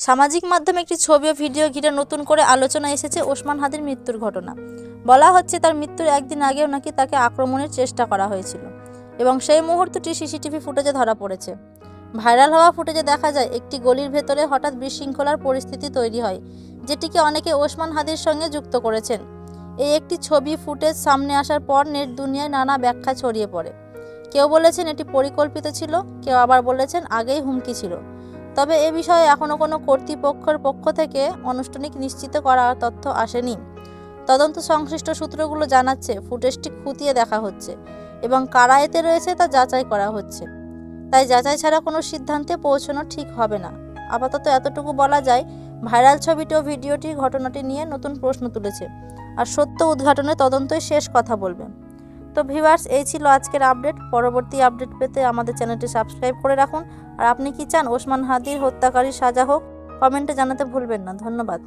সামাজিক মাধ্যমে একটি ছবি ও ভিডিও ঘিরে নতুন করে আলোচনা এসেছে ওসমান হাদির মৃত্যুর ঘটনা। বলা হচ্ছে তার মৃত্যুর একদিন আগেও নাকি তাকে আক্রমণের চেষ্টা করা হয়েছিল এবং সেই মুহূর্তটি সিসিটিভি ফুটেজে ধরা পড়েছে। ভাইরাল হওয়া ফুটেজে দেখা যায় একটি গলির ভেতরে হঠাৎ বিশৃঙ্খলার পরিস্থিতি তৈরি হয়, যেটিকে অনেকে ওসমান হাদির সঙ্গে যুক্ত করেছেন। এই একটি ছবি ফুটেজ সামনে আসার পর নেট দুনিয়ায় নানা ব্যাখ্যা ছড়িয়ে পড়ে। কেউ বলেছেন এটি পরিকল্পিত ছিল, কেউ আবার বলেছেন আগেই হুমকি ছিল। তবে এ বিষয়ে এখনও কোনো কর্তৃপক্ষের পক্ষ থেকে আনুষ্ঠানিক নিশ্চিত করার তথ্য আসেনি। তদন্ত সংশ্লিষ্ট সূত্রগুলো জানাচ্ছে, ফুটেজটি খুঁটিয়ে দেখা হচ্ছে এবং কারা এতে রয়েছে তা যাচাই করা হচ্ছে। তাই যাচাই ছাড়া কোনো সিদ্ধান্তে পৌঁছানো ঠিক হবে না। আপাতত এতটুকু বলা যায়, ভাইরাল ছবিটি ও ভিডিওটি ঘটনাটি নিয়ে নতুন প্রশ্ন তুলেছে। আর সত্য উদ্ঘাটনে তদন্তই শেষ কথা বলবে। তো ভিউয়ার্স, এই ছিল আজকের আপডেট। পরবর্তী আপডেট পেতে আমাদের চ্যানেলটি সাবস্ক্রাইব করে রাখুন। আর আপনি কি চান ওসমান হাদির হত্যাকারী সাজা হোক, কমেন্টে জানাতে ভুলবেন না। ধন্যবাদ।